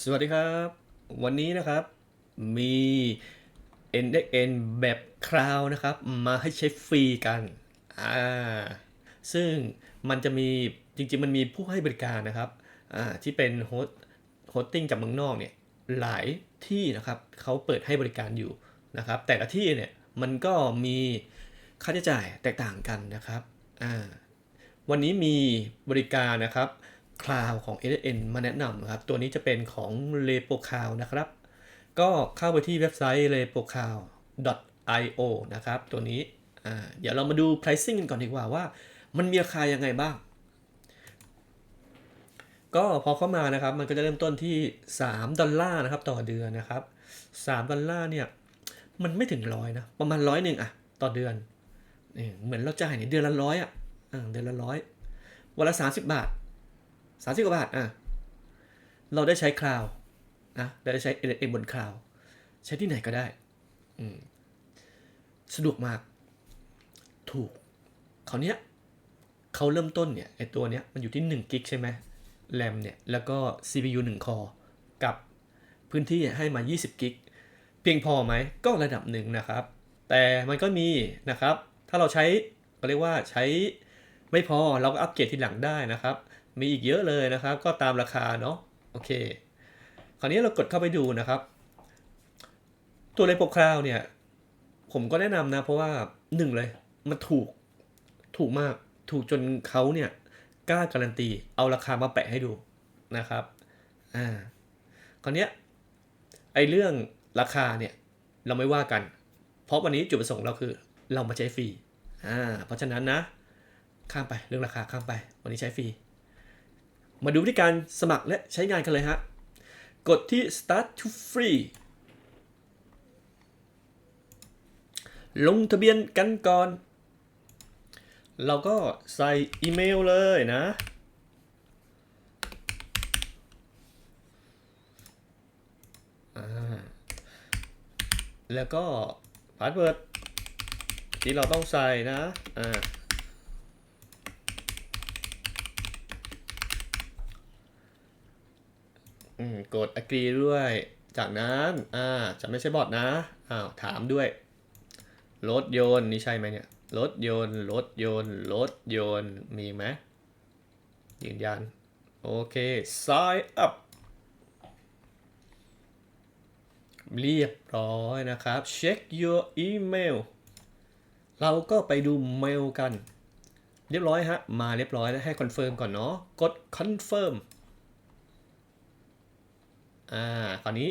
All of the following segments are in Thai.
สวัสดีครับ วันนี้นะครับมี NXN แบบคราวนะครับ มาให้ใช้ฟรีกันอ่าซึ่งมันจะมีจริงๆ มันมีผู้ให้บริการนะครับอ่าที่เป็นโฮสโฮสติ้งจากเมืองนอกเนี่ยหลายที่นะครับเขาเปิดให้บริการอยู่นะครับ แต่ละที่เนี่ยมันก็มีค่าใช้จ่ายแตกต่างกันนะครับอ่าวันนี้มีบริการนะครับ คลาวของ AN มาแนะนำนะครับ ตัวนี้จะเป็นของ r e p o c l o u d นะครับ ก็เข้าไปที่เว็บไซต์ r e p o c l o u d io นะครับ ตัวนี้เดี๋ยวเรามาดู pricing กันก่อนดีกว่าว่ามันมีราคายังไงบ้าง ก็พอเข้ามานะครับ มันก็จะเริ่มต้นที่ 3 ดอลลาร์นะครับ ต่อเดือนนะครับ 3 ดอลลาร์เนี่ย มันไม่ถึงร้อยนะ ประมาณร้อยหนึ่งอะต่อเดือนนี่เหมือนเราจ่ายเนี่ยเดือนละร้อยอะเดือนละร้อยวันละสามสิบบาท สามสิบกว่าบาทอะเราได้ใช้คลาวนะได้ใช้เอ็บนคลาวใช้ที่ไหนก็ได้อืมสะดวกมาก ถูกเขาวเนี้ยเขาเริ่มต้นเนี่ยไอตัวเนี้ยมันอยู่ที่1กิกใช่ไหมแรมเนี่ย แล้วก็ CPU 1 คอกับพื้นที่ให้มา 20กิกเพียงพอไหมก็ระดับหนึ่งนะครับ แต่มันก็มีนะครับ ถ้าเราใช้ก็เรียกว่าใช้ไม่พอเราก็อัปเกรดทีหลังได้นะครับ มีอีกเยอะเลยนะครับ ก็ตามราคาเนาะโอเค คราวนี้เรากดเข้าไปดูนะครับ ตัวเลโปคราวเนี่ย ผมก็แนะนำนะ เพราะว่าหนึ่งเลย มันถูกถูกมากถูกจนเขาเนี่ยกล้าการันตี เอาราคามาแปะให้ดูนะครับอ่าคราวนี้ไอเรื่องราคาเนี่ยเราไม่ว่ากัน เพราะวันนี้จุดประสงค์เราคือเรามาใช้ฟรีอ่าเพราะฉะนั้นนะ ข้ามไปเรื่องราคาข้ามไป วันนี้ใช้ฟรี มาดูวิธีการสมัครและใช้งานกันเลยฮะ กดที่ start to free ลงทะเบียนกันก่อน เราก็ใส่อีเมลเลยนะ แล้วก็พาสเวิร์ดที่เราต้องใส่นะ อ่า อืม กด agree ด้วย จากนั้นอ่าจะไม่ใช่บอทนะอ้าวถามด้วย รถยนต์นี่ใช่ไหมเนี่ย รถยนต์ รถยนต์ รถยนต์ มีไหมยืนยัน โอเค sign up เรียบร้อยนะครับ check your email เราก็ไปดูเมลกัน เรียบร้อยฮะ มาเรียบร้อยแล้วให้คอนเฟิร์มก่อนเนาะ กด confirm อ่า คราวนี้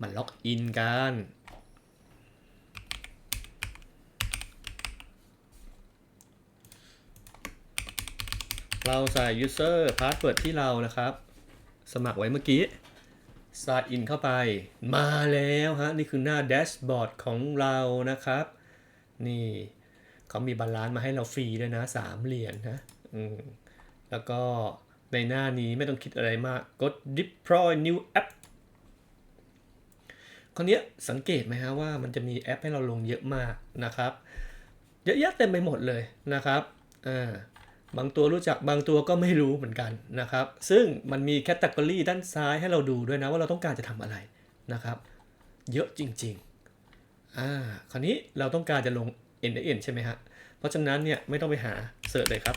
มันล็อกอินกัน เราใส่ user password ที่เรานะครับ สมัครไว้เมื่อกี้ s า g อินเข้าไป มาแล้วฮะ นี่คือหน้าแดชบอร์ดของเรานะครับ นี่เขามีบาลานซ์มาให้เราฟรีด้วยนะ3เหรียญนะอืมแล้วก็ในหน้านี้ไม่ต้องคิดอะไรมาก กด deploy new app คราวนี้สังเกตไหมฮะว่ามันจะมีแอปให้เราลงเยอะมากนะครับ เยอะแยะเต็มไปหมดเลยนะครับอ่าบางตัวรู้จักบางตัวก็ไม่รู้เหมือนกันนะครับ ซึ่งมันมีแคตตากรีด้านซ้ายให้เราดูด้วยนะว่าเราต้องการจะทำอะไรนะครับ เยอะจริงๆอ่าคราวนี้เราต้องการจะลง n n ใช่ไหมฮะ เพราะฉะนั้นเนี่ยไม่ต้องไปหาเสิร์ชเลยครับ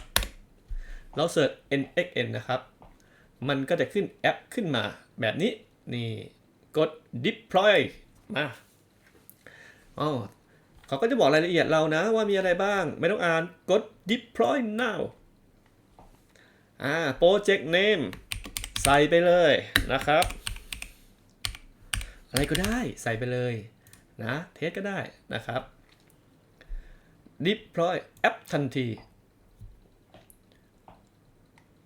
เราเสิร์ช nxn นะครับ มันก็จะขึ้นแอปขึ้นมาแบบนี้นี่ กด deploy มาอ๋อเขาก็จะบอกรายละเอียดเรานะว่ามีอะไรบ้าง ไม่ต้องอ่านกด deploy now อ่า project name ใส่ไปเลยนะครับ อะไรก็ได้ใส่ไปเลยนะเทสก็ได้นะครับ deploy แอปทันที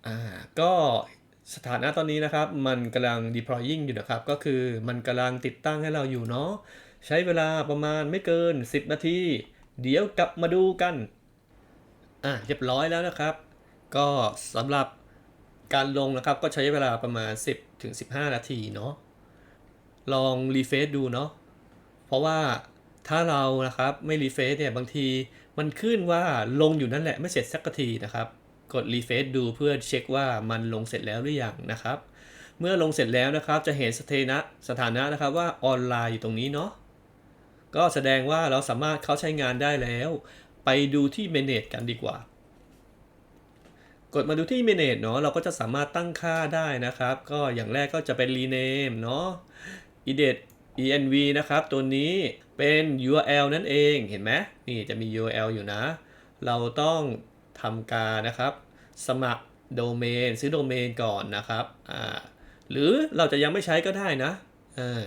อ่า ก็ สถานะตอนนี้นะครับมันกำลัง deploying อยู่นะครับ ก็คือมันกำลังติดตั้งให้เราอยู่เนาะใช้เวลาประมาณไม่เกิน 10 นาที เดี๋ยวกลับมาดูกัน อ่าเรียบร้อยแล้วนะครับ ก็สำหรับการลงนะครับก็ใช้เวลาประมาณ 10ถึง15 นาทีเนาะลองรีเฟซดูเนาะเพราะว่าถ้าเรานะครับไม่รีเฟซเนี่ยบางทีมันขึ้นว่าลงอยู่นั่นแหละไม่เสร็จสักทีนะครับ กดรีเฟซดูเพื่อเช็คว่ามันลงเสร็จแล้วหรือยังนะครับ เมื่อลงเสร็จแล้วนะครับจะเห็นสถานะสถานะนะครับว่าออนไลน์อยู่ตรงนี้เนาะก็แสดงว่าเราสามารถเข้าใช้งานได้แล้ว ไปดูที่ manage กันดีกว่า กดมาดูที่ manage เนาะเราก็จะสามารถตั้งค่าได้นะครับ ก็อย่างแรกก็จะเป็น rename เนาะ edit env นะครับ ตัวนี้เป็น url นั่นเองเห็นไหมนี่จะมี url อยู่นะ เราต้อง ทำการนะครับ สมัครโดเมนซื้อโดเมนก่อนนะครับอ่าหรือเราจะยังไม่ใช้ก็ได้นะอ่า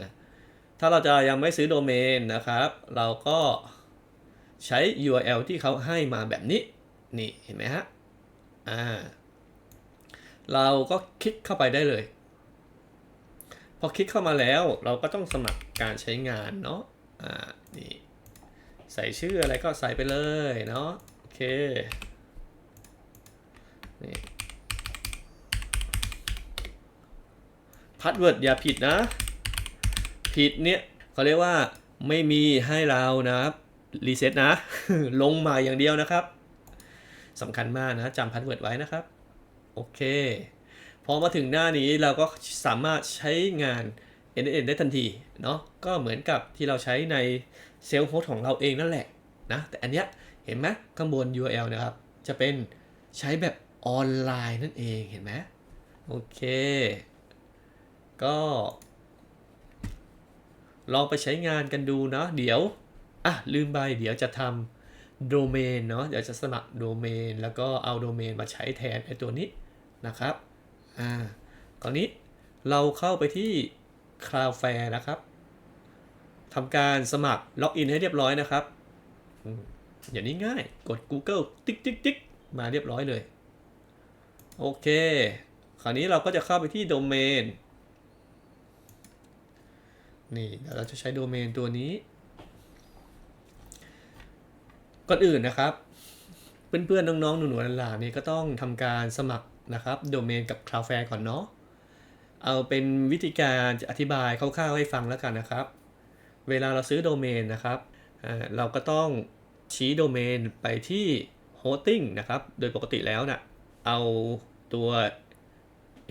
ถ้าเราจะยังไม่ซื้อโดเมนนะครับ เราก็ใช้ URL ที่เขาให้มาแบบนี้ นี่เห็นไหมฮะอ่าเราก็คลิกเข้าไปได้เลย พอคลิกเข้ามาแล้วเราก็ต้องสมัครการใช้งานเนาะอ่านี่ใส่ชื่ออะไรก็ใส่ไปเลยเนาะโอเค นี่พาสเวิร์ดอย่าผิดนะ ผิดเนี่ยเขาเรียกว่าไม่มีให้เรานะครับรีเซ็ตนะ ลงมาอย่างเดียวนะครับสำคัญมากนะจำพาสเวิร์ดไว้นะครับ โอเคพอมาถึงหน้านี้เราก็สามารถใช้งาน NN ได้ทันทีเนาะก็เหมือนกับที่เราใช้ในเซลล์โฮสต์ของเราเองนั่นแหละนะแต่อันเนี้ยเห็นไหมข้างบน URL นะครับ จะเป็นใช้แบบ ออนไลน์นั่นเองเห็นไหมโอเค ก็ ลองไปใช้งานกันดูเนาะเดี๋ยวอะลืมไปเดี๋ยวจะทำโดเมนเนาะเดี๋ยวจะสมัครโดเมน แล้วก็เอาโดเมนมาใช้แทนไอตัวนี้นะครับอ่าตอนนี้เราเข้าไปที่ Cloudflare นะครับทำการสมัครล็อกอินให้เรียบร้อยนะครับอืมอย่างนี้ง่ายกด Google ติ๊กติ๊กติ๊กมาเรียบร้อยเลย โอเค คราวนี้เราก็จะเข้าไปที่โดเมน นี่เดี๋ยวเราจะใช้โดเมนตัวนี้ ก่อนอื่นนะครับ เพื่อนๆ น้องๆ หนูๆ หลานๆ นี่ก็ต้องทำการสมัครนะครับ โดเมนกับ Cloudflare ก่อนเนาะ เอาเป็นวิธีการจะอธิบายคร่าวๆ ให้ฟังแล้วกันนะครับ เวลาเราซื้อโดเมนนะครับ เราก็ต้องชี้โดเมนไปที่ hosting นะครับ โดยปกติแล้วนะ่ะ เอาตัว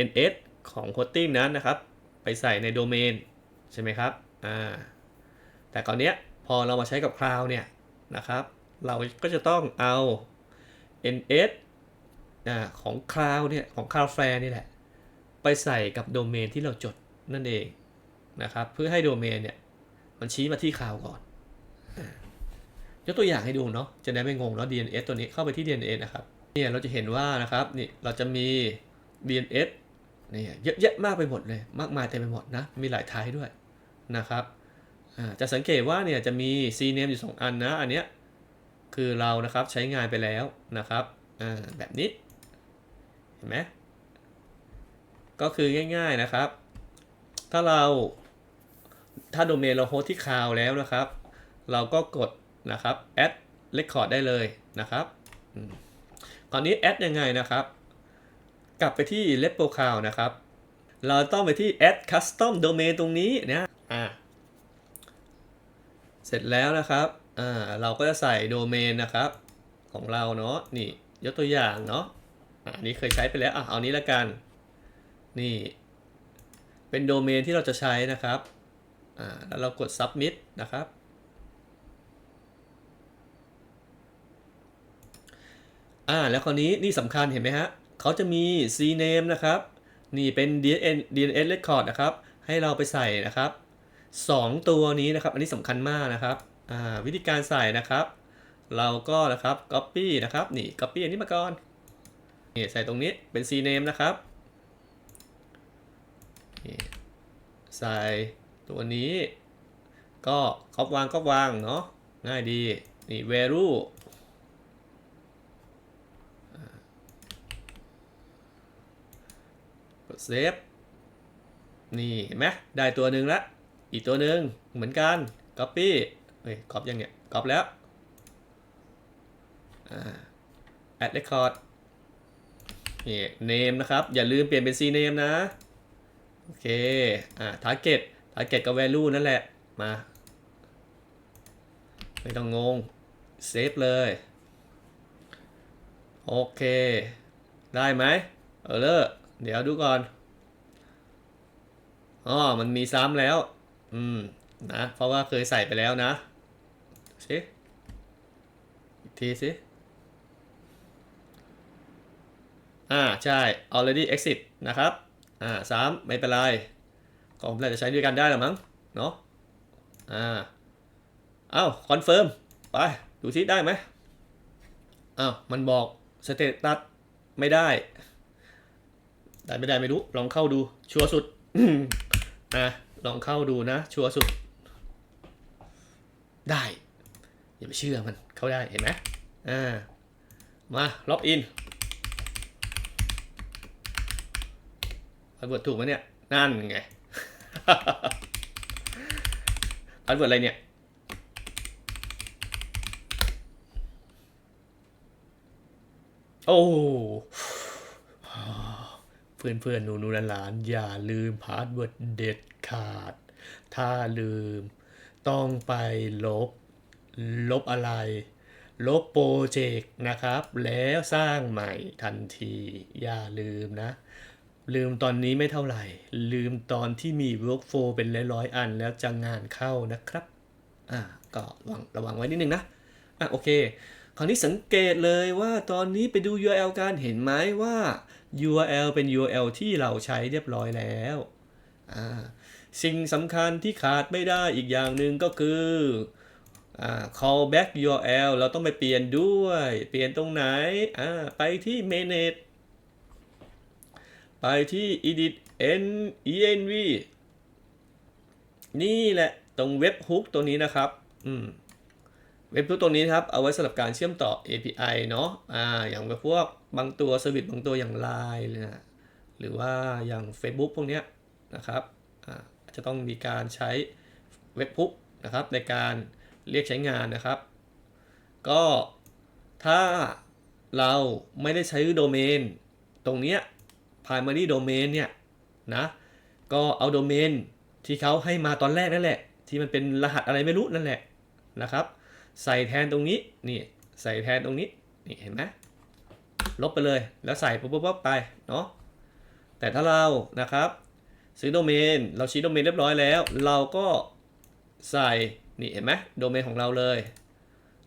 ns ของ hosting นั้นนะครับ ไปใส่ในโดเมนใช่ไหมครับ อ่า แต่ก่อนเนี้พอเรามาใช้กับ Cloud เนี่ยนะครับ เราก็จะต้องเอา ns อ่าของ Cloud เนี่ย ของ Cloudflare นี่แหละ ไปใส่กับโดเมนที่เราจดนั่นเองนะครับ เพื่อให้โดเมนเนี่ย มันชี้มาที่คลาวก่อน ยกตัวอย่างให้ดูเนาะ จะได้ไม่งงเนาะ DNS ตัวนี้เข้าไปที่ DNS นะครับ เนี่ยเราจะเห็นว่านะครับนี่เราจะมี DNS เนี่ยเยอะแยะมากไปหมดเลย มากมายเต็มไปหมดนะ มีหลายไทป์ด้วยนะครับจะสังเกตว่าเนี่ยจะมี CNAME อยู่ 2 อันนะ อันเนี้ยคือเรานะครับใช้งานไปแล้วนะครับแบบนี้ เห็นไหมก็คือง่ายๆนะครับ ถ้าเราถ้าโดเมนเราโฮสต์ที่คลาวแล้วนะครับ เราก็กดนะครับ add record ได้เลยนะครับ คราวนี้ add ยังไงนะครับ กลับไปที่ repo cloud นะครับ เราต้องไปที่ add custom domain ตรงนี้นะอ่าเสร็จแล้วนะครับอ่าเราก็จะใส่โดเมนนะครับ ของเราเนาะนี่ยกตัวอย่างเนาะอะอันนี้เคยใช้ไปแล้วอะเอานี้ละกัน นี่ เป็นโดเมนที่เราจะใช้นะครับอ่าแล้วเรากด submit นะครับ อ่าแล้วคราวนี้นี่สำคัญเห็นไหมฮะเขาจะมี cname นะครับ นี่เป็น DNS DNS record นะครับ ให้เราไปใส่นะครับ 2 ตัวนี้นะครับ อันนี้สำคัญมากนะครับอ่าวิธีการใส่นะครับ เราก็นะครับ copy นะครับ นี่ copy อันนี้มาก่อนนี่ใส่ตรงนี้เป็น cname นะครับนี่ใส่ตัวนี้ ก็ครอบวางก็วางเนาะง่ายดี นี่ value ากด save นี่เห็นไหมได้ตัวหนึ่งละอีกตัวหนึ่งเหมือนกัน copy เฮ้ย copy ยังเนี่ย copy แล้วอ่า add record นี่ name นะครับ อย่าลืมเปลี่ยนเป็น c name นะ โอเค อ่า target target กับ value นั่นแหละ มา ไม่ต้องงง เซฟเลย โอเค ได้ไหมเออเลอ เดี๋ยวดูก่อนอ๋อมันมีซ้ำแล้ว อืม นะ เพราะว่าเคยใส่ไปแล้วนะสิอีกทีสิอ่า ใช่ already exit นะครับ อ่าซ้ำไม่เป็นไรก็ผมน่าจะใช้ด้วยกันได้หรือมั้ง เนาะอ่า เอ้าคอนเฟิร์มไป ดูซิได้ไหมอ้าว มันบอกสเตตัสไม่ได้ ได้ไม่ได้ไม่รู้ลองเข้าดูชัวร์สุดนะลองเข้าดูนะชัวร์สุด ได้ อย่าไปเชื่อมันเข้าได้เห็นไหมอ่ามาล็อกอินพาสเวิร์ดถูกไหมเนี่ย นั่นไงพาสเวิร์ดอะไรเนี่ยโอ้ เพื่อนเพื่อนๆหนูหนูหลานๆอย่าลืมพาสเวิร์ดเด็ดขาด ถ้าลืมต้องไปลบ ลบอะไร ลบโปรเจกต์นะครับ แล้วสร้างใหม่ทันที อย่าลืมนะ ลืมตอนนี้ไม่เท่าไหร่ ลืมตอนที่มี workflow เป็นร้อยๆอันแล้วจะงานเข้านะครับ อ่าก็ระวังระวังไว้นิดนึงนะ อะโอเคคราวนี้สังเกตเลยว่าตอนนี้ไปดู URL การเห็นไหมว่า URL เป็น URL ที่เราใช้เรียบร้อยแล้วสิ่งสำคัญที่ขาดไม่ได้อีกอย่างหนึ่งก็คืออ callback URL เราต้องไปเปลี่ยนด้วย เปลี่ยนตรงไหน ไปที่ manage ไปที่ edit n env นี่แหละตรงเว็บฮุกตัวนี้นะครับ อืม เว็บฮุกตัวนี้ครับ เอาไว้สำหรับการเชื่อมต่อ API เนาะอ่าอย่างแบบพวกบางตัวเซอร์วิสบางตัวอย่าง Line เลยนะหรือว่าอย่าง Facebook พวกเนี้ยนะครับอ่าจะต้องมีการใช้เว็บฮุกนะครับในการเรียกใช้งานนะครับ ก็ถ้าเราไม่ได้ใช้โดเมน ตรงเนี้ย primary domain เนี่ยนะก็เอาโดเมนที่เขาให้มาตอนแรกนั่นแหละ ที่มันเป็นรหัสอะไรไม่รู้นั่นแหละนะครับ ใส่แทนตรงนี้นี่ใส่แทนตรงนี้นี่เห็นไหมลบไปเลยแล้วใส่ปุ๊บปุ๊บปุ๊บไปเนาะแต่ถ้าเรานะครับซื้อโดเมนเราชี้โดเมนเรียบร้อยแล้ว เราก็ใส่นี่เห็นไหมโดเมนของเราเลย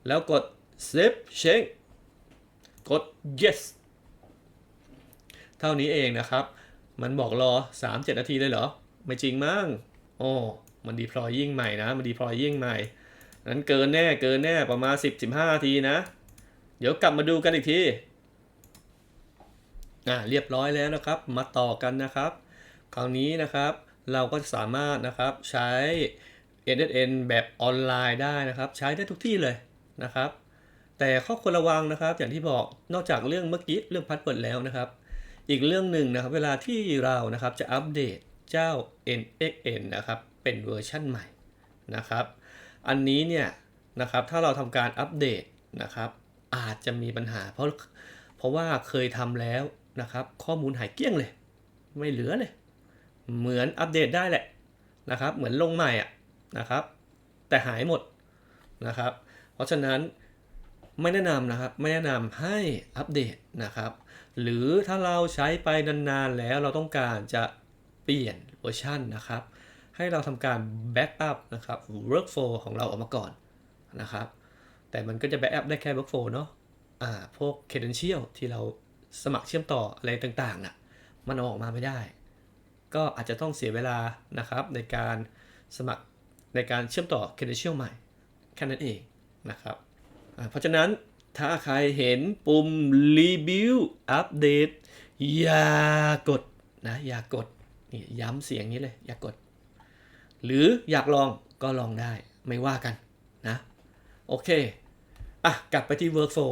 แล้วกด save change กด yes เท่านี้เองนะครับ มันบอกรอ 3-7 นาทีเลยเหรอ ไม่จริงมั้งโอ้มันดีพลอยยิ่งใหม่นะ มันดีพลอยยิ่งใหม่ นั้นเกินแน่เกินแน่ประมาณ 10-15นาทีนะ เดี๋ยวกลับมาดูกันอีกทีอ่าเรียบร้อยแล้วนะครับ มาต่อกันนะครับ คราวนี้นะครับเราก็สามารถนะครับใช้ NSN แบบออนไลน์ได้นะครับ ใช้ได้ทุกที่เลยนะครับ แต่ข้อควรระวังนะครับ อย่างที่บอกนอกจากเรื่องเมื่อกี้เรื่องพัดเปิดแล้วนะครับ อีกเรื่องหนึ่งนะครับ เวลาที่เรานะครับจะอัปเดตเจ้า NXN นะครับ เป็นเวอร์ชั่นใหม่นะครับ อันนี้เนี่ยนะครับถ้าเราทำการอัปเดตนะครับ อาจจะมีปัญหา เพราะเพราะว่าเคยทำแล้วนะครับ ข้อมูลหายเกลี้ยงเลย ไม่เหลือเลย เหมือนอัปเดตได้แหละนะครับ เหมือนลงใหม่อะนะครับ แต่หายหมดนะครับ เพราะฉะนั้นไม่แนะนำนะครับไม่แนะนำให้อัปเดตนะครับ หรือถ้าเราใช้ไปนานๆแล้วเราต้องการจะเปลี่ยนเวอร์ชันนะครับ ให้เราทำการแบ็กอัพนะครับ workflow ของเราออกมาก่อนนะครับ แต่มันก็จะแบ็กอัพได้แค่ workflow เนาะอ่าพวก credential ที่เราสมัครเชื่อมต่ออะไรต่างๆน่ะมันเอาออกมาไม่ได้ ก็อาจจะต้องเสียเวลานะครับในการสมัครในการเชื่อมต่อ credential ใหม่แค่นั้นเองนะครับเพราะฉะนั้นถ้าใครเห็นปุ่ม review update อย่ากดนะอย่ากดนี่ย้ำเสียงนี้เลย อย่ากด หรืออยากลองก็ลองได้ไม่ว่ากันนะโอเคอะกลับไปที่ workflow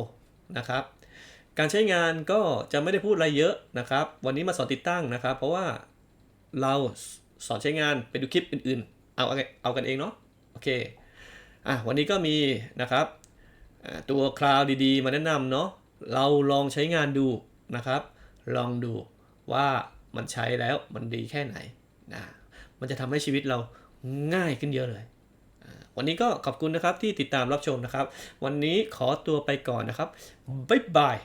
นะครับการใช้งานก็จะไม่ได้พูดอะไรเยอะนะครับ วันนี้มาสอนติดตั้งนะครับ เพราะว่าเราสอนใช้งานไปดูคลิปอื่นๆ เอาเอากันเองเนาะโอเคอะวันนี้ก็มีนะครับตัวคลาวดีๆ มาแนะนำเนาะเราลองใช้งานดูนะครับ ลองดูว่ามันใช้แล้วมันดีแค่ไหนนะมันจะทำให้ชีวิตเรา ง่ายขึ้นเยอะเลย วันนี้ก็ขอบคุณนะครับที่ติดตามรับชมนะครับ วันนี้ขอตัวไปก่อนนะครับ บ๊ายบาย